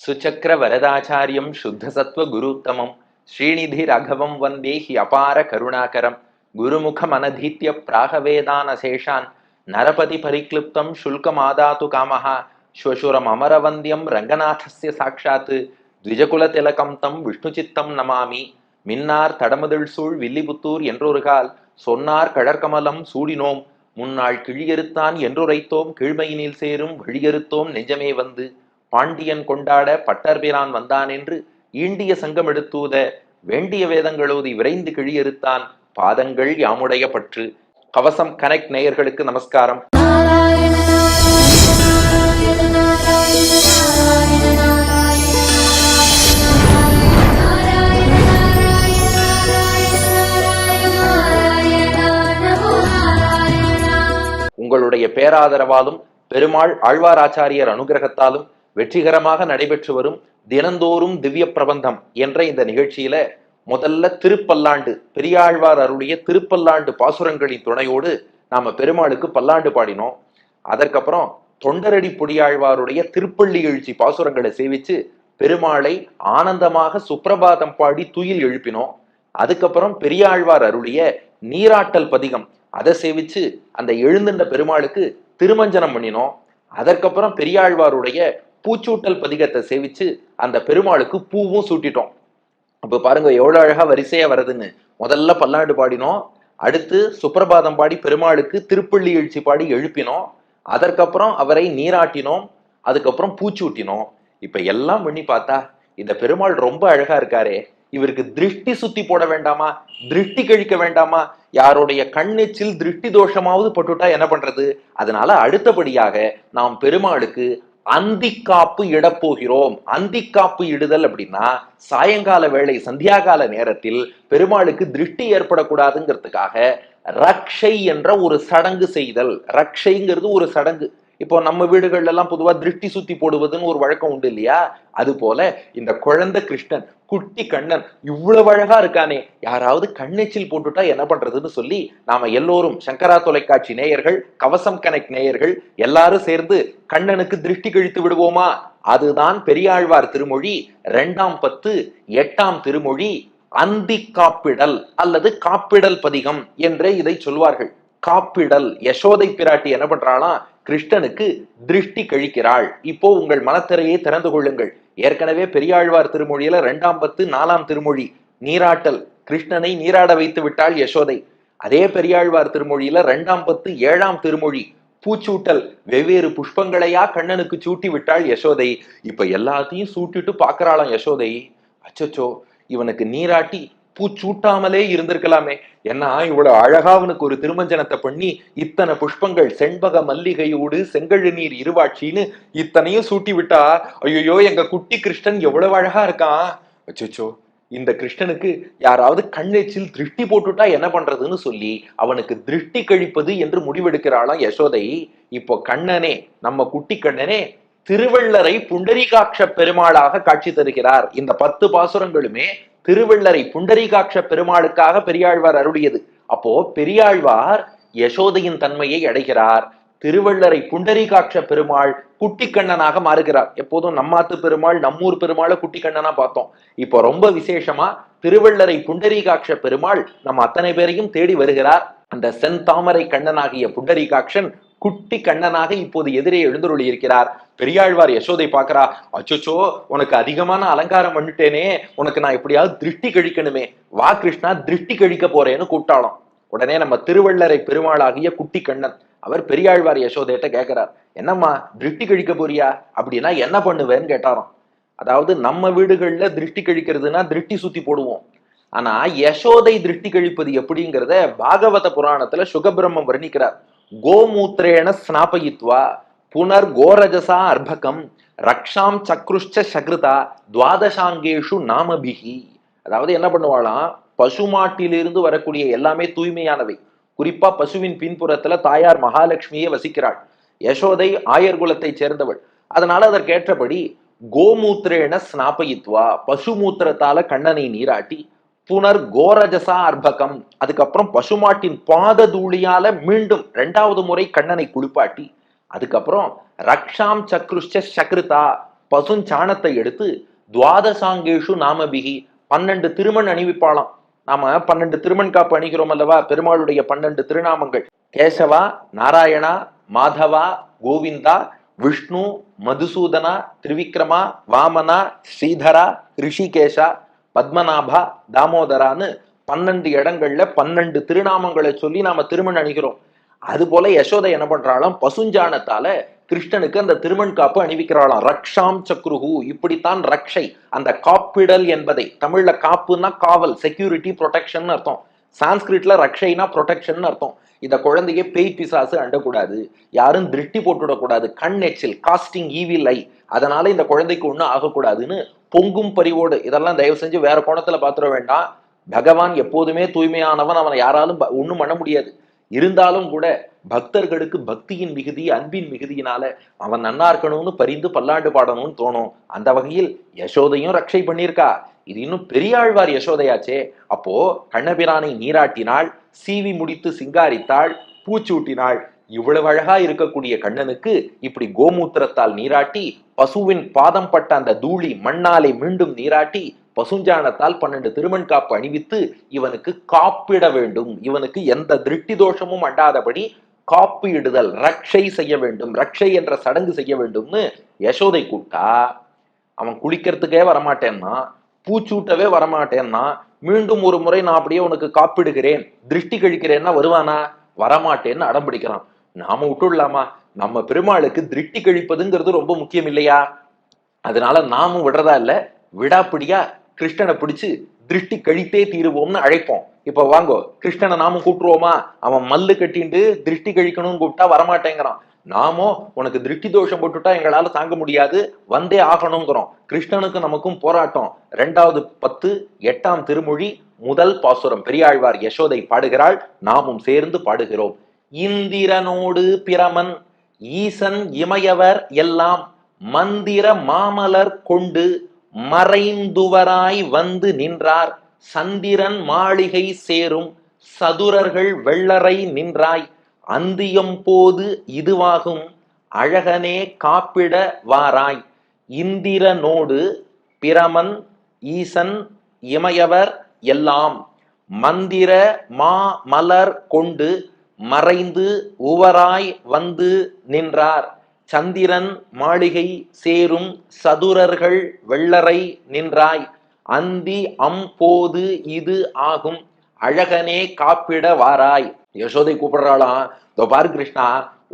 சுச்சக்கர வரதாச்சாரியம் சுத்தசத்வ குருத்தமம் ஸ்ரீநிதி ரகவம் வந்தே he அபார கருணாகரம் குருமுகம் அனதீத்ய பிராகவேதான சேஷான் நரபதி பரிக்ளிப்தம் சுல்கமாதாத்து காமஹா ஸ்வசுரம் அமரவந்தியம் ரங்கநாதஸ்ய சாட்சாத்து த்விஜகுல திலகம் தம் விஷ்ணுசித்தம் நமாமி மின்னார் தடமுதல் சூழ் வில்லிபுத்தூர் என்றொரு கால்। சொன்னார் கழற்கமலம் சூடினோம்। முன்னாள் கிழியறுத்தான் என்றுரைத்தோம்। கீழ்மையினில் சேரும் வழியறுத்தோம் நெஞ்சமே வந்து। பாண்டியன் கொண்டாட பட்டர்பிரான் வந்தான் என்று ஈண்டிய சங்கம் எடுத்தூத வேண்டிய வேதங்களோதி விரைந்து கிழியறுத்தான் பாதங்கள் யாமுடைய பற்று. கவசம் கனெக்ட் நேயர்களுக்கு நமஸ்காரம். உங்களுடைய பேராதரவாலும் பெருமாள் ஆழ்வாராச்சாரியர் அனுகிரகத்தாலும் வெற்றிகரமாக நடைபெற்று வரும் தினந்தோறும் திவ்ய பிரபந்தம் என்ற இந்த நிகழ்ச்சியில முதல்ல திருப்பல்லாண்டு பெரியாழ்வார் அருளிய திருப்பல்லாண்டு பாசுரங்களின் துணையோடு நாம பெருமாளுக்கு பல்லாண்டு பாடினோம். அதற்கப்புறம் தொண்டரடி பொடியாழ்வாருடைய திருப்பள்ளி எழுச்சி பாசுரங்களை சேவிச்சு பெருமாளை ஆனந்தமாக சுப்பிரபாதம் பாடி துயில் எழுப்பினோம். அதுக்கப்புறம் பெரியாழ்வார் அருளிய நீராட்டல் பதிகம் அதை சேவிச்சு அந்த எழுந்துண்ட பெருமாளுக்கு திருமஞ்சனம் பண்ணினோம். அதற்கப்புறம் பெரியாழ்வாருடைய பூச்சூட்டல் பதிகத்தை சேவிச்சு அந்த பெருமாளுக்கு பூவும் சூட்டிட்டோம். அப்ப பாருங்க எவ்வளவு அழகா வரிசையா வருதுன்னு முதல்ல பல்லாண்டு பாடினோம். அடுத்து சுப்பிரபாதம் பாடி பெருமாளுக்கு திருப்பள்ளி எழுச்சி பாடி எழுப்பினோம். அதற்கப்புறம் அவரை நீராட்டினோம். அதுக்கப்புறம் பூச்சூட்டினோம். இப்ப எல்லாம் பண்ணி பார்த்தா இந்த பெருமாள் ரொம்ப அழகா இருக்காரே. இவருக்கு திருஷ்டி சுத்தி போட வேண்டாமா? திருஷ்டி கழிக்க வேண்டாமா? யாருடைய கண்ணெச்சில் திருஷ்டி தோஷமாவது பட்டுட்டா என்ன பண்றது? அதனால அடுத்தபடியாக நாம் பெருமாளுக்கு அந்திக்காப்பு இடப்போகிறோம். அந்திக்காப்பு இடுதல் அப்படின்னா சாயங்கால வேளை சந்தியாகால நேரத்தில் பெருமாளுக்கு திருஷ்டி ஏற்படக்கூடாதுங்கிறதுக்காக ரக்ஷை என்ற ஒரு சடங்கு செய்தல். ரக்ஷைங்கிறது ஒரு சடங்கு. இப்போ நம்ம வீடுகள்ல எல்லாம் பொதுவா திருஷ்டி சுத்தி போடுவதுன்னு ஒரு வழக்கம் உண்டு இல்லையா? அது போல இந்த குழந்தை கிருஷ்ணன் குட்டி கண்ணன். இவ்வளவு அழகா இருக்கானே. யாராவது கண்ணெச்சில் போட்டுட்டா என்ன பண்றதுன்னு சொல்லி நாம எல்லோரும் சங்கரா தொலைக்காட்சி நேயர்கள் கவசம் கனெக்ட் நேயர்கள் எல்லாரும் சேர்ந்து கண்ணனுக்கு திருஷ்டி கழித்து விடுவோமா? அதுதான் பெரியாழ்வார் திருமொழி ரெண்டாம் பத்து எட்டாம் திருமொழி அந்தி காப்பிடல் அல்லது காப்பிடல் பதிகம் என்றே இதை சொல்வார்கள். காப்பிடல் யசோதை பிராட்டி என்ன பண்றாளாம்? கிருஷ்ணனுக்கு திருஷ்டி கழிக்கிறாள். இப்போ உங்கள் மனத்திரையை திறந்து கொள்ளுங்கள். ஏற்கனவே பெரியாழ்வார் திருமொழியில இரண்டாம் பத்து நாலாம் திருமொழி நீராட்டல். கிருஷ்ணனை நீராட வைத்து விட்டாள் யசோதை. அதே பெரியாழ்வார் திருமொழியில இரண்டாம் பத்து ஏழாம் திருமொழி பூச்சூட்டல். வெவ்வேறு புஷ்பங்களையா கண்ணனுக்கு சூட்டி விட்டாள் யசோதை. இப்ப எல்லாத்தையும் சூட்டிட்டு பாக்குறாளாம் யசோதை. அச்சச்சோ இவனுக்கு நீராட்டி பூ சூட்டாமலே இருந்திருக்கலாமே. ஏன்னா இவ்வளவு அழகா அவனுக்கு ஒரு திருமஞ்சனத்தை பண்ணி இத்தனை புஷ்பங்கள் செண்பக மல்லிகையோடு செங்கழு நீர் இருவாட்சின்னு இத்தனையும் சூட்டி விட்டா ஐயோ எங்க குட்டி கிருஷ்ணன் எவ்வளவு அழகா இருக்கான். அச்சச்சோ இந்த கிருஷ்ணனுக்கு யாராவது கண்ணெச்சில் திருஷ்டி போட்டுட்டா என்ன பண்றதுன்னு சொல்லி அவனுக்கு திருஷ்டி கழிப்பது என்று முடிவெடுக்கிறாளாம் யசோதை. இப்போ கண்ணனே நம்ம குட்டி கண்ணனே திருவள்ளரை புண்டரீகாட்ச பெருமாளாக காட்சி தருகிறார். இந்த பத்து பாசுரங்களுமே திருவள்ளரை புண்டரீகாட்ச பெருமாளுக்காக பெரியாழ்வார் அருளியது. அப்போ பெரியாழ்வார் யசோதையின் தன்மையை அடைகிறார். திருவள்ளரை புண்டரீகாட்ச பெருமாள் குட்டிக்கண்ணனாக மாறுகிறார். எப்போதும் நம்மாத்து பெருமாள் நம்மூர் பெருமாளை குட்டிக்கண்ணனா பார்த்தோம். இப்போ ரொம்ப விசேஷமா திருவள்ளரை புண்டரீகாட்ச பெருமாள் நம்ம அத்தனை பேரையும் தேடி வருகிறார். அந்த செந்தாமரை கண்ணனாகிய புண்டரீகாட்சன் குட்டி கண்ணனாக இப்போது எதிரே எழுந்தருளி இருக்கிறார் பெரியாழ்வார் யசோதை பாக்குறா அச்சோச்சோ உனக்கு அதிகமான அலங்காரம் பண்ணிட்டேனே உனக்கு நான் எப்படியாவது திருஷ்டி கழிக்கணுமே வா கிருஷ்ணா திருஷ்டி கழிக்க போறேன்னு கூப்பிட்டாலும். உடனே நம்ம திருவள்ளரை பெருமாளாகிய குட்டி கண்ணன் அவர் பெரியாழ்வார் யசோதையிட்ட கேட்கிறார் என்னம்மா திருஷ்டி கழிக்க போறியா? அப்படின்னா என்ன பண்ணுவேன்னு கேட்டாராம். அதாவது நம்ம வீடுகள்ல திருஷ்டி கழிக்கிறதுனா திருஷ்டி சுத்தி போடுவோம். ஆனா யசோதை திருஷ்டி கழிப்பது எப்படிங்கிறத பாகவத புராணத்துல சுகபிரம்மம் வர்ணிக்கிறார். கோமூத்திரேண ஸ்நாபயித்வா புனர் கோரஜசா அர்பகம் ரக்ஷாம் சக்ருஷ்ச சக்ருதா துவாதசாங்கேஷு நாமபிகி அதாவது என்ன பண்ணுவாளாம் பசுமாட்டிலிருந்து வரக்கூடிய எல்லாமே தூய்மையானவை. குறிப்பா பசுவின் பின்புறத்துல தாயார் மகாலட்சுமியே வசிக்கிறாள். யசோதை ஆயர் குலத்தை சேர்ந்தவள். அதனால அதற்கேற்றபடி கோமூத்திரேன ஸ்நாபயித்வா பசுமூத்திரத்தால கண்ணனை நீராட்டி புனர் கோரஜசா அர்பகம். அதுக்கப்புறம் பசுமாட்டின் பாத தூளியால மீண்டும் இரண்டாவது முறை கண்ணனை குளிப்பாட்டி அதுக்கப்புறம் ரக்ஷாம் சக்ருஷ்ச சக்ருதா பசுஞ்சாணத்தை எடுத்து துவாதசாங்கேஷு நாமபிகி பன்னெண்டு திருமண் அணிவிப்பாளாம். நாம பன்னெண்டு திருமண் காப்பு அணிகிறோம் அல்லவா? பெருமாளுடைய பன்னெண்டு திருநாமங்கள். கேசவா நாராயணா மாதவா கோவிந்தா விஷ்ணு மதுசூதனா திரிவிக்ரமா வாமனா ஸ்ரீதரா ரிஷிகேஷா பத்மநாபா தாமோதரான்னு பன்னெண்டு இடங்கள்ல பன்னெண்டு திருநாமங்களை சொல்லி நாம திருமண் அணிகிறோம். அது போல யசோதை என்ன பண்றாளாம்? பசுஞ்சானத்தால கிருஷ்ணனுக்கு அந்த திருமண் காப்பு அணிவிக்கிறாளாம். ரக்ஷாம் சக்ருஹு. இப்படித்தான் ரக்ஷை அந்த காப்பிடல் என்பதை. தமிழ்ல காப்புன்னா காவல் செக்யூரிட்டி ப்ரொடெக்ஷன் அர்த்தம். சான்ஸ்கிரிட்ல ரக்ஷைனா ப்ரொடெக்ஷன் அர்த்தம். இந்த குழந்தைய பேய் பிசாசு அண்டக்கூடாது. யாரும் திருஷ்டி போட்டுவிடக்கூடாது. கண் எச்சில் காஸ்டிங் ஈவில் ஐ அதனால இந்த குழந்தைக்கு ஒன்றும் ஆகக்கூடாதுன்னு பொங்கும் பரிவோடு. இதெல்லாம் தயவு செஞ்சு வேற கோணத்துல பாத்துட வேண்டாம். பகவான் எப்போதுமே தூய்மையானவன். அவனை யாராலும் ஒன்றும் ஒண்ணும் பண்ண முடியாது. இருந்தாலும் கூட பக்தர்களுக்கு பக்தியின் மிகுதி அன்பின் மிகுதியினால அவன் நன்னா இருக்கணும்னு பரிந்து பல்லாண்டு பாடணும்னு தோணும். அந்த வகையில் யசோதையும் ரக்ஷை பண்ணியிருக்கா. இது இன்னும் பெரியாழ்வார் யசோதையாச்சே. அப்போ கண்ணபிரானை நீராட்டினாள் சீவி முடித்து சிங்காரித்தாள் பூச்சூட்டினாள். இவ்வளவு அழகா இருக்கக்கூடிய கண்ணனுக்கு இப்படி கோமூத்திரத்தால் நீராட்டி பசுவின் பாதம் பட்ட அந்த தூளி மண்ணாலே மீண்டும் நீராட்டி பசுஞ்சாணத்தால் பன்னெண்டு திருமண் காப்பு அணிவித்து இவனுக்கு காப்பிட வேண்டும். இவனுக்கு எந்த திருஷ்டி தோஷமும் அண்டாதபடி காப்பிடுதல் ரக்ஷை செய்ய வேண்டும். ரக்ஷை என்ற சடங்கு செய்ய வேண்டும்னு யசோதை கூப்பிட்டா அவன் குளிக்கிறதுக்கே வரமாட்டேன்னா பூச்சூட்டவே வரமாட்டேன்னா மீண்டும் ஒரு முறை நான் அப்படியே உனக்கு காப்பிடுகிறேன் திருஷ்டி கழிக்கிறேன்னா வருவானா? வரமாட்டேன்னு அடம் பிடிக்கிறான். நாம விட்டுடலாமா நம்ம பெருமாளுக்கு திருட்டி கழிப்பதுங்கிறது ரொம்ப முக்கியம் இல்லையா? அதனால நாமும் விடுறதா இல்ல விடாப்பிடியா கிருஷ்ணனை பிடிச்சு திருஷ்டி கழித்தே தீருவோம்னு அழைப்போம். இப்ப வாங்கோ கிருஷ்ணனை நாமும் கூப்பிட்டுருவோமா? அவன் மல்லு கட்டிண்டு திருஷ்டி கழிக்கணும்னு கூப்பிட்டா வரமாட்டேங்கிறான். நாமோ உனக்கு திருஷ்டி தோஷம் போட்டுட்டா எங்களால தாங்க முடியாது வந்தே ஆகணுங்கிறோம். கிருஷ்ணனுக்கு நமக்கும் போராட்டம். ரெண்டாவது பத்து எட்டாம் திருமொழி முதல் பாசுரம். பெரியாழ்வார் யசோதை பாடுகிறாள் நாமும் சேர்ந்து பாடுகிறோம். இந்திரனோடு பிரமன் ஈசன் இமயவர் எல்லாம் மந்திர மாமலர் கொண்டு மறைந்துவராய் வந்து நின்றார். சந்திரன் மாளிகை சேரும் சதுரர்கள் வெள்ளரை நின்றாய். அந்தியம் போது இதுவாகும் அழகனே காப்பிட வாராய். இந்திரனோடு பிரமன் ஈசன் இமயவர் எல்லாம் மந்திர மா மலர் கொண்டு மறைந்து உவராய் வந்து நின்றார். சந்திரன் மாளிகை சேரும் சதுரர்கள் வெள்ளரை நின்றாய். அந்தி அம்போது இது ஆகும். அழகனே காப்பிட வாராய். யசோதை கூப்பிடுறாளாம் இதோ பாரு கிருஷ்ணா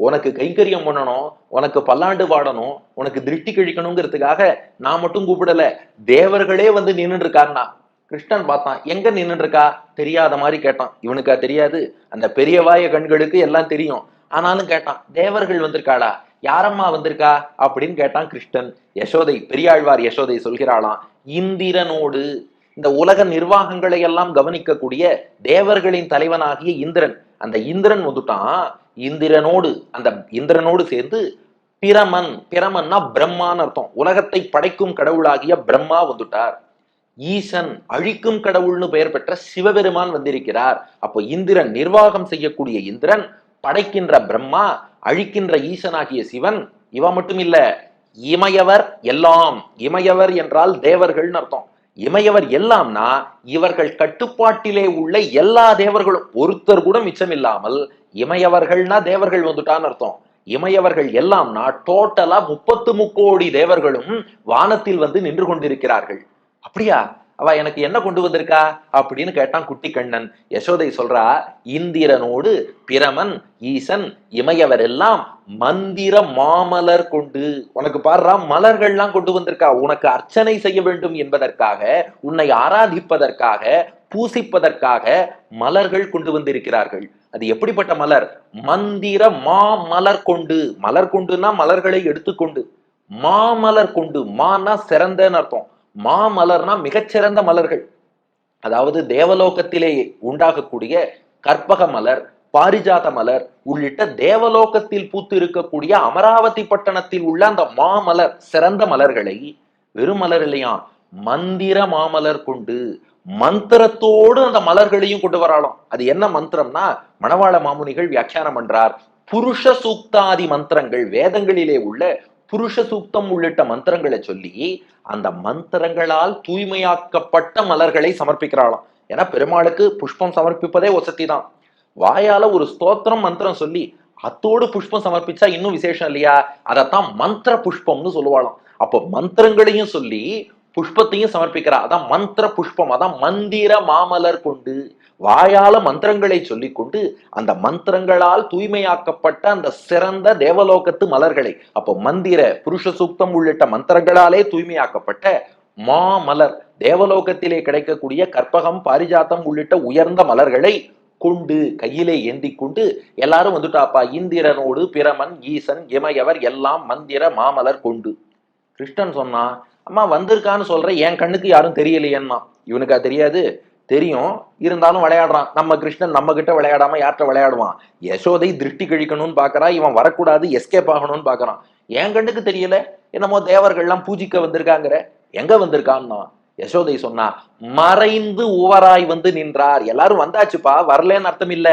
உனக்கு கைங்கரியம் பண்ணணும் உனக்கு பல்லாண்டு பாடணும் உனக்கு திருஷ்டி கழிக்கணுங்கிறதுக்காக நான் மட்டும் கூப்பிடல. தேவர்களே வந்து நின்னுட்டு இருக்காருண்ணா கிருஷ்ணன் பார்த்தான். எங்க நின்னுட்டு இருக்கா தெரியாத மாதிரி கேட்டான். இவனுக்கா தெரியாது? அந்த பெரியவாய கண்களுக்கு எல்லாம் தெரியும். ஆனாலும் கேட்டான் தேவர்கள் வந்திருக்காளா? யாரம்மா வந்திருக்கா? அப்படின்னு கேட்டான் கிருஷ்ணன். யசோதை பெரியாழ்வார் யசோதை சொல்கிறாளாம் இந்திரனோடு இந்த உலக நிர்வாகங்களை எல்லாம் கவனிக்கக்கூடிய தேவர்களின் தலைவனாகிய இந்திரன். அந்த இந்திரன் வந்துட்டான். இந்திரனோடு அந்த இந்திரனோடு சேர்ந்து பிரமன் பிரமன்னா பிரம்மான்னு அர்த்தம். உலகத்தை படைக்கும் கடவுளாகிய பிரம்மா வந்துட்டார். ஈசன் அழிக்கும் கடவுள்னு பெயர் பெற்ற சிவபெருமான் வந்திருக்கிறார். அப்போ இந்திரன் நிர்வாகம் செய்யக்கூடிய இந்திரன் படைக்கின்ற பிரம்மா அழிக்கின்ற ஈசனாகிய சிவன் இவன் மட்டும் இல்ல இமயவர் எல்லாம் இமயவர் என்றால் தேவர்கள்னு அர்த்தம். இமயவர் எல்லாம்னா இவர்கள் கட்டுப்பாட்டிலே உள்ள எல்லா தேவர்களும் ஒருத்தர் கூட மிச்சம் இல்லாமல் இமயவர்கள்னா தேவர்கள் வந்துட்டான்னு அர்த்தம். இமயவர்கள் எல்லாம்னா டோட்டலா முப்பத்து முக்கோடி தேவர்களும் வானத்தில் வந்து நின்று கொண்டிருக்கிறார்கள். அப்படியா? அவ எனக்கு என்ன கொண்டு வந்திருக்கா? அப்படின்னு கேட்டான் குட்டி கண்ணன். யசோதை சொல்றா இந்திரனோடு பிரமன் ஈசன் இமையவர் எல்லாம் மந்திர மாமலர் கொண்டு உனக்கு பாடுறா மலர்கள்லாம் கொண்டு வந்திருக்கா. உனக்கு அர்ச்சனை செய்ய வேண்டும் என்பதற்காக உன்னை ஆராதிப்பதற்காக பூசிப்பதற்காக மலர்கள் கொண்டு வந்திருக்கிறார்கள். அது எப்படிப்பட்ட மலர்? மந்திர மா மலர் கொண்டு. மலர் கொண்டுன்னா மலர்களை எடுத்துக்கொண்டு. மாமலர் கொண்டு மானா சிறந்தன்னு அர்த்தம். மாமலர்னா மிகச்சிறந்த மலர்கள். அதாவது தேவலோகத்திலே உண்டாகக்கூடிய கற்பக மலர் பாரிஜாத மலர் உள்ளிட்ட தேவலோகத்தில் பூத்து இருக்கக்கூடிய அமராவதி பட்டணத்தில் உள்ள அந்த மாமலர் சிறந்த மலர்களை வெறும் மலர் இல்லையா? மந்திர மாமலர் கொண்டு மந்திரத்தோடு அந்த மலர்களையும் கொண்டு வராலும் அது என்ன மந்திரம்னா மணவாள மாமுனிகள் வியாக்கியானம் பண்றார். புருஷ சூக்தாதி மந்திரங்கள் வேதங்களிலே உள்ள புருஷ சூக்தம் உள்ளிட்ட மந்திரங்களை சொல்லி அந்த மந்திரங்களால் தூய்மையாக்கப்பட்ட மலர்களை சமர்ப்பிக்கிறாளாம். ஏன்னா பெருமாளுக்கு புஷ்பம் சமர்ப்பிப்பதே வசதி தான். வாயால ஒரு ஸ்தோத்திரம் மந்திரம் சொல்லி அத்தோடு புஷ்பம் சமர்ப்பிச்சா இன்னும் விசேஷம் இல்லையா? அதைத்தான் மந்திர புஷ்பம்னு சொல்லுவாளாம். அப்போ மந்திரங்களையும் சொல்லி புஷ்பத்தையும் சமர்ப்பிக்கிறா. அதான் மந்திர புஷ்பம். அதான் மந்திர மாமலர் கொண்டு வாயால மந்திரங்களை சொல்லிக்கொண்டு அந்த மந்திரங்களால் தூய்மையாக்கப்பட்ட அந்த சிறந்த தேவலோகத்து மலர்களை அப்போ மந்திர புருஷ சூக்தம் உள்ளிட்ட மந்திரங்களாலே தூய்மையாக்கப்பட்ட மாமலர் தேவலோகத்திலே கிடைக்கக்கூடிய கற்பகம் பாரிஜாத்தம் உள்ளிட்ட உயர்ந்த மலர்களை கொண்டு கையிலே ஏந்தி கொண்டு எல்லாரும் வந்துட்டாப்பா இந்திரனோடு பிரமன் ஈசன் இமயவர் எல்லாம் மந்திர மாமலர் கொண்டு. கிருஷ்ணன் சொன்னா அம்மா வந்திருக்கான்னு சொல்ற என் கண்ணுக்கு யாரும் தெரியலையேன்னா இவனுக்கா தெரியாது. தெரியும். இருந்தாலும் விளையாடுறான். நம்ம கிருஷ்ணன் நம்ம கிட்ட விளையாடாம யார்கிட்ட விளையாடுவான்? யசோதை திருஷ்டி கழிக்கணும்னு பாக்குறான் இவன் வரக்கூடாது எஸ்கேப் ஆகணும்னு பாக்குறான் என் கண்ணுக்கு தெரியல. என்னமோ தேவர்கள்லாம் பூஜிக்க வந்திருக்காங்கிற. எங்க வந்திருக்கான்னா? யசோதை சொன்னா மறைந்து உவராய் வந்து நின்றார். எல்லாரும் வந்தாச்சுப்பா. வரலன்னு அர்த்தம் இல்ல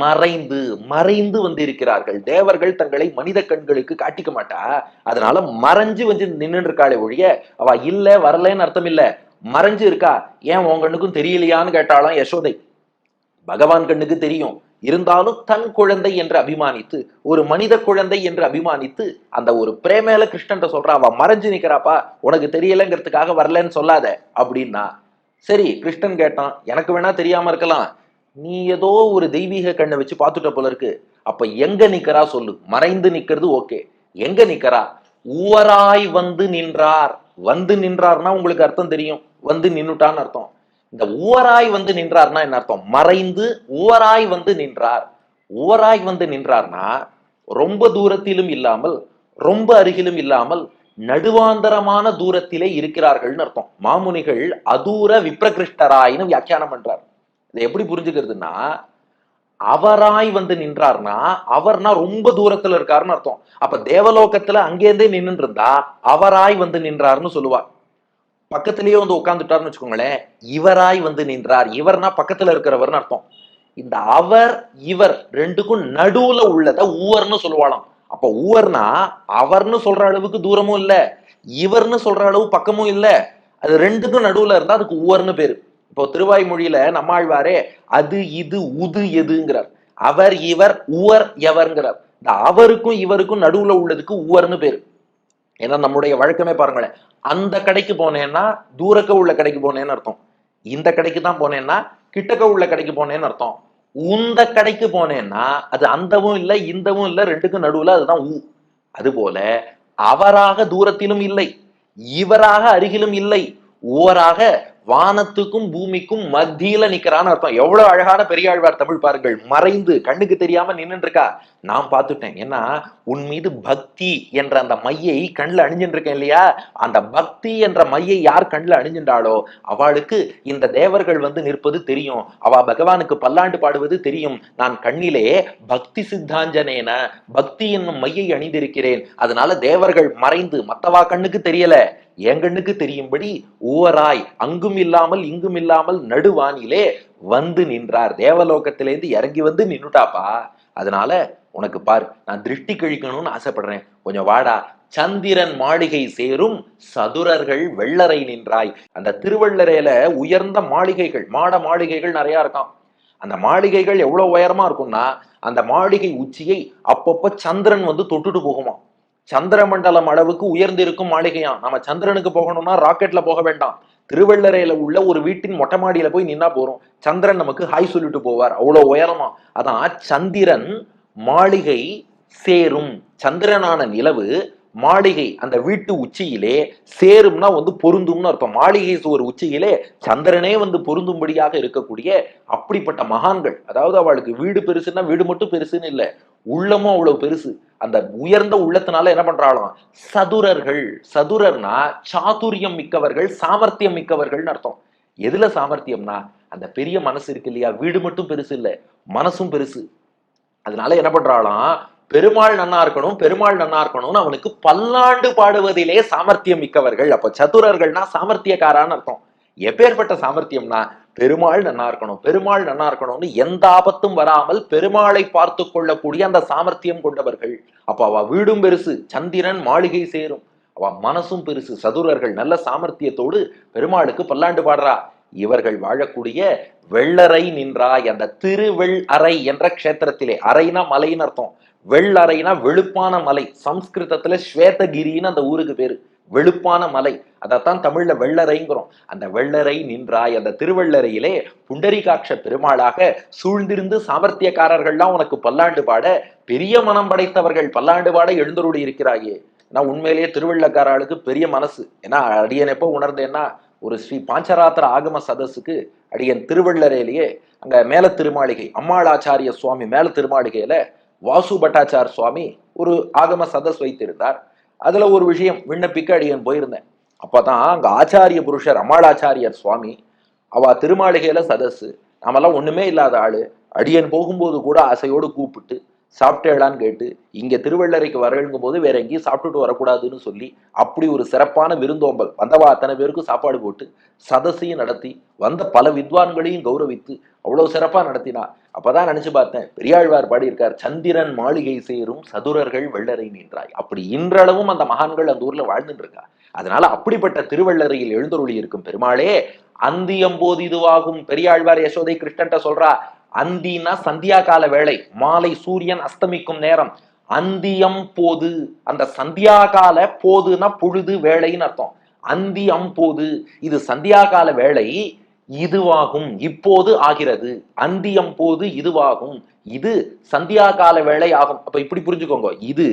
மறைந்து மறைந்து வந்திருக்கிறார்கள். தேவர்கள் தங்களை மனித கண்களுக்கு காட்டிக்க மாட்டா. அதனால மறைஞ்சு வந்து நின்று இருக்காளே ஒழிய அவ இல்ல வரலன்னு அர்த்தம் இல்ல மறைஞ்சு இருக்கா ஏன் உன் கண்ணுக்கும் தெரியலையான்னு கேட்டாலும் யசோதை. பகவான் கண்ணுக்கு தெரியும். இருந்தாலும் தன் குழந்தை என்று அபிமானித்து ஒரு மனித குழந்தை என்று அபிமானித்து அந்த ஒரு பிரேமேல கிருஷ்ணன் சொல்றா அவ மறைஞ்சு நிக்கிறாப்பா உனக்கு தெரியலங்கிறதுக்காக வரலன்னு சொல்லாத அப்படின்னா சரி கிருஷ்ணன் கேட்டான் எனக்கு வேணா தெரியாம இருக்கலாம். நீ ஏதோ ஒரு தெய்வீக கண்ணை வச்சு பார்த்துட்ட போல இருக்கு. அப்ப எங்க நிக்கிறா சொல்லு? மறைந்து நிக்கிறது ஓகே. எங்க நிக்கிறா? ஊவராய் வந்து நின்றார். வந்து நின்றார்னா உங்களுக்கு அர்த்தம் தெரியும். வந்து நின்னுட்டான்னு அர்த்தம். இந்த ஊவராய் வந்து நின்றார்னா என்ன அர்த்தம்? மறைந்து ஊவராய் வந்து நின்றார். ஊவராய் வந்து நின்றார்னா ரொம்ப தூரத்திலும் இல்லாமல் ரொம்ப அருகிலும் இல்லாமல் நடுவாந்தரமான தூரத்திலே இருக்கிறார்கள்னு அர்த்தம். மாமுனிகள் அதூர விப்ரகிருஷ்டராயின்னு வியாக்கியானம் பண்றார். இதை எப்படி புரிஞ்சுக்கிறதுனா அவராய் வந்து நின்றார்னா அவர்னா ரொம்ப தூரத்துல இருக்காருன்னு அர்த்தம். அப்ப தேவலோகத்துல அங்கேருந்தே நின்று இருந்தா அவராய் வந்து நின்றார்னு சொல்லுவா பக்கத்திலேயே வந்து உட்காந்துட்டார்னு வச்சுக்கோங்களேன் இவராய் வந்து நின்றார். இவர்னா பக்கத்துல இருக்கிறவர்னு அர்த்தம். இந்த அவர் இவர் ரெண்டுக்கும் நடுவுல உள்ளத ஊவர்னு சொல்லுவாளாம். அப்ப ஊவர்னா அவர்னு சொல்ற அளவுக்கு தூரமும் இல்ல இவர்னு சொல்ற அளவு பக்கமும் இல்ல. அது ரெண்டுக்கும் நடுவுல இருந்தா அதுக்கு ஊவர்னு பேரு. இப்போ திருவாய்மொழியில நம்மாழ்வாரே அது இது உது எதுங்கிறார். அவர் இவர் உவர் எவர்ங்கிறார். இந்த அவருக்கும் இவருக்கும் நடுவுல உள்ளதுக்கு உவர்னு பேரு. ஏன்னா நம்முடைய வழக்கமே பாருங்களேன். அந்த கடைக்கு போனேன்னா தூரக்க உள்ள கடைக்கு போனேன்னு அர்த்தம். இந்த கடைக்கு தான் போனேன்னா கிட்டக்க உள்ள கடைக்கு போனேன்னு அர்த்தம். உந்த கடைக்கு போனேன்னா அது அந்தவும் இல்லை இந்தவும் இல்லை ரெண்டுக்கும் நடுவுல அதுதான் ஊ அதுபோல அவராக தூரத்திலும் இல்லை இவராக அருகிலும் இல்லை ஓராக வானத்துக்கும் பூமிக்கும் மத்தியில நிக்கிறான்னு அர்த்தம். எவ்வளவு அழகான பெரியாழ்வார் தமிழ் பாருங்கள். மறைந்து கண்ணுக்கு தெரியாம நின்னுட்டு இருக்கா நான் பார்த்துட்டேன். ஏன்னா உன் மீது பக்தி என்ற அந்த மையை கண்ணில் அணிஞ்சின்றிருக்கேன் இருக்கேன் இல்லையா? அந்த பக்தி என்ற மையை யார் கண்ணில் அணிஞ்சின்றாளோ அவளுக்கு இந்த தேவர்கள் வந்து நிற்பது தெரியும். அவ பகவானுக்கு பல்லாண்டு பாடுவது தெரியும். நான் கண்ணிலே பக்தி சித்தாஞ்சனேன பக்தி என்னும் மையை அணிந்திருக்கிறேன். அதனால தேவர்கள் மறைந்து மத்தவா கண்ணுக்கு தெரியல. எங்கண்ணுக்கு தெரியும்படி ஊவராய் அங்கும் இல்லாமல் இங்கும் இல்லாமல் நடுவானிலே வந்து நின்றார். தேவலோகத்திலேருந்து இறங்கி வந்து நின்னுட்டாப்பா. அதனால உனக்கு பார் நான் திருஷ்டி கழிக்கணும்னு ஆசைப்படுறேன். கொஞ்சம் வாடா. சந்திரன் மாளிகை சேரும் சதுரர்கள் வெள்ளரை நின்றாய். அந்த திருவள்ளரையில உயர்ந்த மாளிகைகள் மாட மாளிகைகள் நிறைய இருக்கும். அந்த மாளிகைகள் எவ்வளவு உயரமா இருக்கும்னா அந்த மாளிகை உச்சியை அப்பப்போ சந்திரன் வந்து தொட்டுட்டு போகுமா சந்திரமண்டலம் அளவுக்கு உயர்ந்திருக்கும் மாளிகையாம். நம்ம சந்திரனுக்கு போகணும்னா ராக்கெட்ல போக வேண்டாம். திருவள்ளரையில உள்ள ஒரு வீட்டின் மொட்டை மாடியில போய் நின்னா போறோம். சந்திரன் நமக்கு ஹாய் சொல்லிட்டு போவார். அவ்வளவு உயரமா. அதான் சந்திரன் மாளிகை சேரும். சந்திரனான நிலவு மாளிகை அந்த வீட்டு உச்சியிலே சேரும்னா வந்து பொருந்தும்னு அர்த்தம். மாளிகை சுவர் உச்சியிலே சந்திரனே வந்து பொருந்தும்படியாக இருக்கக்கூடிய அப்படிப்பட்ட மகான்கள். அதாவது அவளுக்கு வீடு பெருசுன்னா வீடு மட்டும் பெருசுன்னு இல்லை உள்ளமும் அவ்வளவு பெருசு. அந்த உயர்ந்த உள்ளத்தினால என்ன பண்றாலும் சதுரர்கள். சதுரர்னா சாதுரியம் மிக்கவர்கள் சாமர்த்தியம் மிக்கவர்கள்னு அர்த்தம். எதுல சாமர்த்தியம்னா அந்த பெரிய மனசு இருக்கு இல்லையா? வீடு மட்டும் பெருசு இல்லை மனசும் பெருசு. அதனால என்ன பண்றாளாம்? பெருமாள் நன்னா இருக்கணும் பெருமாள் நன்னா இருக்கணும்னு அவனுக்கு பல்லாண்டு பாடுவதிலே சாமர்த்தியம் மிக்கவர்கள். அப்ப சதுரர்கள்னா சாமர்த்தியக்காரான்னு அர்த்தம். எப்பேற்பட்ட சாமர்த்தியம்னா பெருமாள் நன்னா இருக்கணும் பெருமாள் நன்னா இருக்கணும்னு எந்த ஆபத்தும் வராமல் பெருமாளை பார்த்து கொள்ளக்கூடிய அந்த சாமர்த்தியம் கொண்டவர்கள். அப்ப அவ வீடும் பெருசு சந்திரன் மாளிகை சேரும். அவ மனசும் பெருசு சதுரர்கள் நல்ல சாமர்த்தியத்தோடு பெருமாளுக்கு பல்லாண்டு பாடுறா. இவர்கள் வாழக்கூடிய வெள்ளறை நின்றாய் அந்த திருவெள் அறை என்ற க்ஷேத்திரத்திலே அறைனா மலைன்னு அர்த்தம். வெள்ளறைனா வெளுப்பான மலை. சம்ஸ்கிருதத்துல ஸ்வேதகிரின்னு அந்த ஊருக்கு பேரு. வெளுப்பான மலை. அதைத்தான் தமிழ்ல வெள்ளறைங்கிறோம் அந்த வெள்ளறை நின்றாய். அந்த திருவள்ளறையிலே புண்டரிகாட்ச பெருமாளாக சூழ்ந்திருந்து சாமர்த்தியக்காரர்கள்லாம் உனக்கு பல்லாண்டு பாட பெரிய மனம் படைத்தவர்கள் பல்லாண்டு பாட எழுந்தருளி இருக்கிறாயே. ஏன்னா உண்மையிலேயே திருவள்ளக்காராளுக்கு பெரிய மனசு. ஏன்னா அடியன் எப்போ உணர்ந்தேன்னா ஒரு ஸ்ரீ பாஞ்சராத்திர ஆகம சதஸுக்கு அடியன் திருவள்ளரையிலேயே அங்க மேல திருமாளிகை அம்மாளாச்சாரிய சுவாமி மேல திருமாளிகையில வாசு பட்டாச்சார் சுவாமி ஒரு ஆகம சதஸ் வைத்திருந்தார். அதுல ஒரு விஷயம் விண்ணப்பிக்க அடியன் போயிருந்தேன். அப்பதான் அங்க ஆச்சாரிய புருஷர் அம்மாளாச்சாரியர் சுவாமி அவ திருமாளிகையில சதஸ் நாமெல்லாம் ஒண்ணுமே இல்லாத ஆளு. அடியன் போகும்போது கூட ஆசையோடு கூப்பிட்டு சாப்பிட்டேளான்னு கேட்டு இங்க திருவள்ளரைக்கு வரழுங்கும் போது வேற எங்கேயும் சாப்பிட்டுட்டு வரக்கூடாதுன்னு சொல்லி அப்படி ஒரு சிறப்பான விருந்தோம்பல் வந்தவா அத்தனை பேருக்கும் சாப்பாடு போட்டு சதசையும் நடத்தி வந்த பல வித்வான்களையும் கௌரவித்து அவ்வளவு சிறப்பா நடத்தினா. அப்பதான் நினைச்சு பார்த்தேன் பெரியாழ்வார் பாடியிருக்கார் சந்திரன் மாளிகை சேரும் சதுரர்கள் வெள்ளரை நின்றாய். அப்படி இன்றளவும் அந்த மகான்கள் அந்த ஊர்ல வாழ்ந்துட்டு இருக்கா அதனால அப்படிப்பட்ட திருவள்ளரையில் எழுந்தருளி இருக்கும் பெருமாளே அந்தியம்போது இதுவாகும் பெரியாழ்வார் யசோதை கிருஷ்ணன்ட்ட சொல்றா அந்தினா சந்தியா கால வேளை மாலை சூரியன் அஸ்தமிக்கும் நேரம். அந்தியம் போது அந்த சந்தியா கால போதுன்னா பொழுது வேலைன்னு அர்த்தம். அந்தியம் போது இது சந்தியா கால வேலை இதுவாகும் இப்போது ஆகிறது. அந்தியம் போது இதுவாகும். இது சந்தியா கால வேலை ஆகும். அப்ப இப்படி புரிஞ்சுக்கோங்க. இது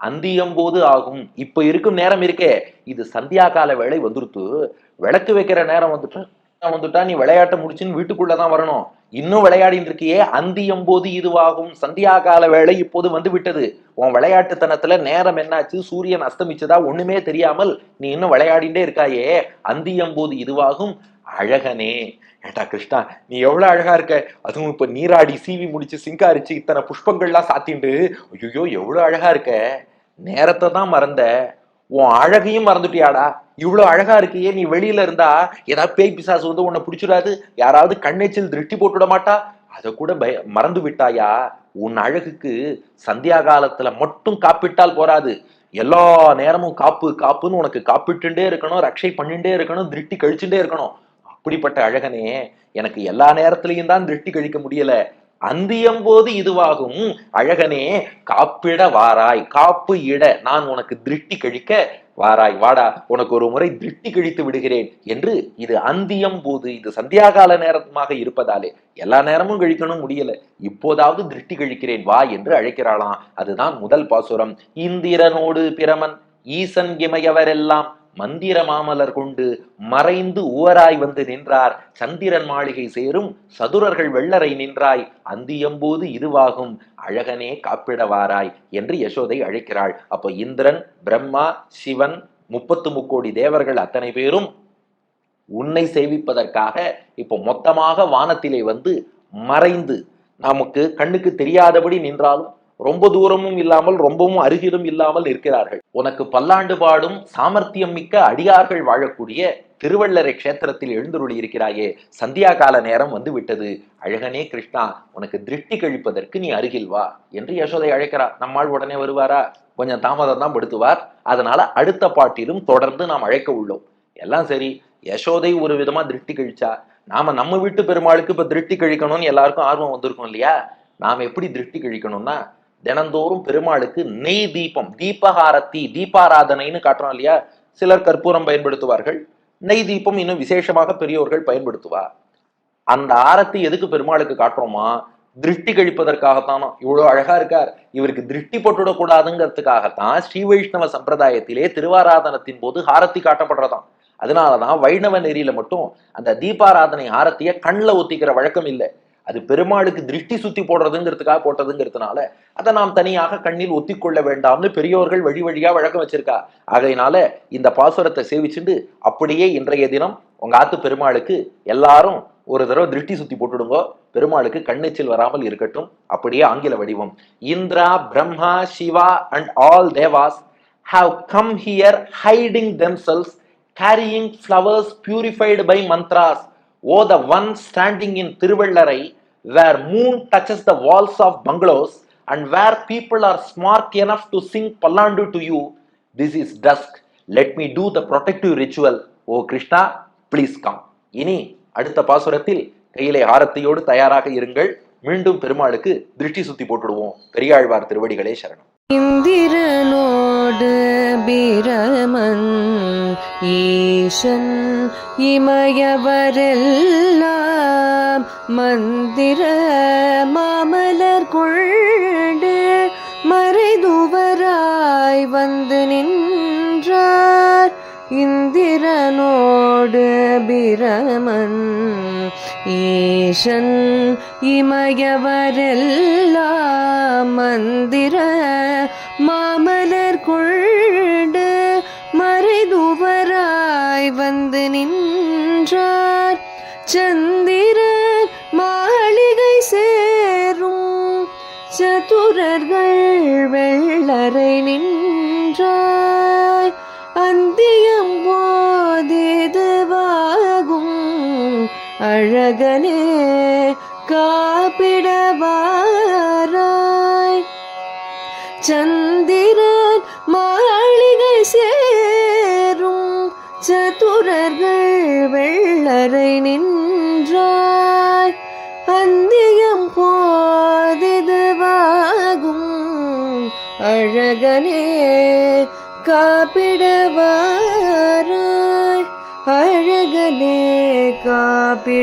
அந்தியம் போது ஆகும். இப்ப இருக்கும் நேரம் இருக்கே. இது சந்தியா கால வேலை வந்துருத்து. விளக்கு வைக்கிற நேரம் வந்துட்டு வந்துட்டா நீ விளையாட்ட முடிச்சுன்னு வீட்டுக்குள்ளதான் வரணும். இன்னும் விளையாடிட்டு இருக்கியே அந்தியம் போது இதுவாகும். சந்தியா கால வேலை இப்போது வந்து விட்டது உன் விளையாட்டுத்தனத்துல நேரம் என்னாச்சு? சூரியன் அஸ்தமிச்சதா? ஒண்ணுமே தெரியாமல் நீ இன்னும் விளையாடிண்டே இருக்காயே. அந்தியம் போது இதுவாகும். அழகனே. ஏட்டா கிருஷ்ணா நீ எவ்வளவு அழகா இருக்க? அதுவும் இப்ப நீராடி சீவி முடிச்சு சிங்காரிச்சு இத்தனை புஷ்பங்கள்லாம் சாத்திண்டு. ஐயோ எவ்வளவு அழகா இருக்க? நேரத்தை தான் மறந்த. உன் அழகையும் மறந்துட்டியாடா. இவ்வளோ அழகா இருக்கியே நீ வெளியில இருந்தா ஏதாவது பேய் பிசாசு வந்து உன்னை பிடிச்சிடாது. யாராவது கண்ணெச்சில் திருஷ்டி போட்டுவிட மாட்டா அதை கூட பய மறந்து விட்டாயா உன் அழகுக்கு சந்தியா காலத்துல மட்டும் காப்பிட்டால் போராது. எல்லா நேரமும் காப்பு காப்புன்னு உனக்கு காப்பிட்டுட்டே இருக்கணும் ரக்ஷை பண்ணிட்டே இருக்கணும் திருஷ்டி கழிச்சுட்டே இருக்கணும். அப்படிப்பட்ட அழகனே எனக்கு எல்லா நேரத்திலையும் தான் திருஷ்டி கழிக்க முடியல. அந்தியம் போது இதுவாகும். அழகனே காப்பிட வாராய் காப்பு இட நான் உனக்கு திருஷ்டி கழிக்க வாராய். வாடா உனக்கு ஒரு முறை திருஷ்டி கழித்து விடுகிறேன் என்று இது அந்தியம் போது இது சந்தியாகால நேரமாக இருப்பதாலே எல்லா நேரமும் கழிக்கணும் முடியல. இப்போதாவது திருஷ்டி கழிக்கிறேன் வா என்று அழைக்கிறாளாம். அதுதான் முதல் பாசுரம். இந்திரனோடு பிரமன் ஈசன் இமையவரெல்லாம் மந்திர மாமலர் கொண்டு மறைந்து உவராய் வந்து நின்றார். சந்திரன் மாளிகை சேரும் சதுரர்கள் வெள்ளரை நின்றாய். அந்தியம்போது இதுவாகும் அழகனே காப்பிடவாராய் என்று யசோதை அழைக்கிறாள். அப்போ இந்திரன் பிரம்மா சிவன் முப்பத்து முக்கோடி தேவர்கள் அத்தனை பேரும் உன்னை சேவிப்பதற்காக இப்போ மொத்தமாக வானத்திலே வந்து மறைந்து நமக்கு கண்ணுக்கு தெரியாதபடி நின்றாலும் ரொம்ப தூரமும் இல்லாமல் ரொம்பவும் அருகிலும் இல்லாமல் இருக்கிறார்கள். உனக்கு பல்லாண்டு பாடும் சாமர்த்தியம் மிக்க அடியார்கள் வாழக்கூடிய திருவள்ளரை கஷேத்திரத்தில் எழுந்துருளி இருக்கிறாயே. சந்தியா கால நேரம் வந்து விட்டது. அழகனே கிருஷ்ணா உனக்கு திருஷ்டி கழிப்பதற்கு நீ அருகில் வா என்று யசோதை அழைக்கிறார். நம்மால் உடனே வருவாரா? கொஞ்சம் தாமதம் தான் படுத்துவார். அதனால அடுத்த பாட்டிலும் தொடர்ந்து நாம் அழைக்க உள்ளோம். எல்லாம் சரி. யசோதை ஒரு விதமா திருஷ்டி கழிச்சா? நாம நம்ம வீட்டு பெருமாளுக்கு இப்ப திருஷ்டி கழிக்கணும்னு எல்லாருக்கும் ஆர்வம் வந்திருக்கும் இல்லையா? நாம் எப்படி திருஷ்டி கழிக்கணும்னா தினந்தோறும் பெருமாளுக்கு நெய் தீபம் தீபகாரத்தி தீபாராதனைன்னு காட்டுறோம் இல்லையா? சிலர் கற்பூரம் பயன்படுத்துவார்கள். நெய் தீபம் இன்னும் விசேஷமாக பெரியோர்கள் பயன்படுத்துவார். அந்த ஆரத்தி எதுக்கு பெருமாளுக்கு காட்டுறோமா? திருஷ்டி கழிப்பதற்காகத்தானோ. இவ்வளோ அழகா இருக்கார். இவருக்கு திருஷ்டி போட்டுவிடக்கூடாதுங்கிறதுக்காகத்தான் ஸ்ரீ வைஷ்ணவ சம்பிரதாயத்திலே திருவாராதனத்தின் போது ஹாரத்தி காட்டப்படுறதாம். அதனாலதான் வைணவ நெறியில மட்டும் அந்த தீபாராதனை ஆரத்திய கண்ணில் ஒத்திக்கிற வழக்கம் இல்லை. அது பெருமாளுக்கு திருஷ்டி சுத்தி போடுறதுங்கிறதுக்காக போட்டதுங்கிறதுனால அதை நாம் தனியாக கண்ணில் ஒத்திக்கொள்ள வேண்டாம்னு பெரியோர்கள் வழி வழியா வழக்கம் வச்சிருக்கா. ஆகையினால இந்த பாசுரத்தை சேவிச்சுண்டு அப்படியே இன்றைய தினம் உங்க ஆத்து பெருமாளுக்கு எல்லாரும் ஒரு தடவை திருஷ்டி சுத்தி போட்டுடுங்க. பெருமாளுக்கு கண்ணெச்சில் வராமல் இருக்கட்டும். அப்படியே ஆங்கில வடிவம். Indra Brahma Shiva and all Devas have come here hiding themselves carrying flowers purified by mantras O the one standing in Thiruvallarai where moon touches the walls of bungalows and where people are smart enough to sing Pallandu to you, this is dusk. Let me do the protective ritual. O Krishna, please come. இனி அடுத்த பாசுரத்தில் கையிலே ஆரத்தியோடு தயாராக இருங்கள் மீண்டும் பெருமாளுக்கு திருஷ்டி சுத்தி போட்டுடுவோம் பெரியாழ்வார் திருவடிகளே சரணம் இந்திரனோடு பிரமன் ஈசன் இமயவரெல்லாம் மந்திர மாமலர் கொண்டு மறைதுவராய் வந்து நின்றார். இந்திரனோடு பிரமன் ஈசன் இமயவரெல்லாம் மந்திர மாமலர் கொள்டு மறைதுவராய் வந்து நின்றார். சந்திர மாளிகை சேரும் சதுரர்கள் வெள்ளரை நின்றார். அழகனே காப்பிடவாராய். சந்திரன் மாளிகை சேரும் சதுரர்கள் வெள்ளரை நின்றாய். அந்தியம் போதிதுவாகும் அழகனே காப்பிடவாய் அழகனே காப்பிடவாராய்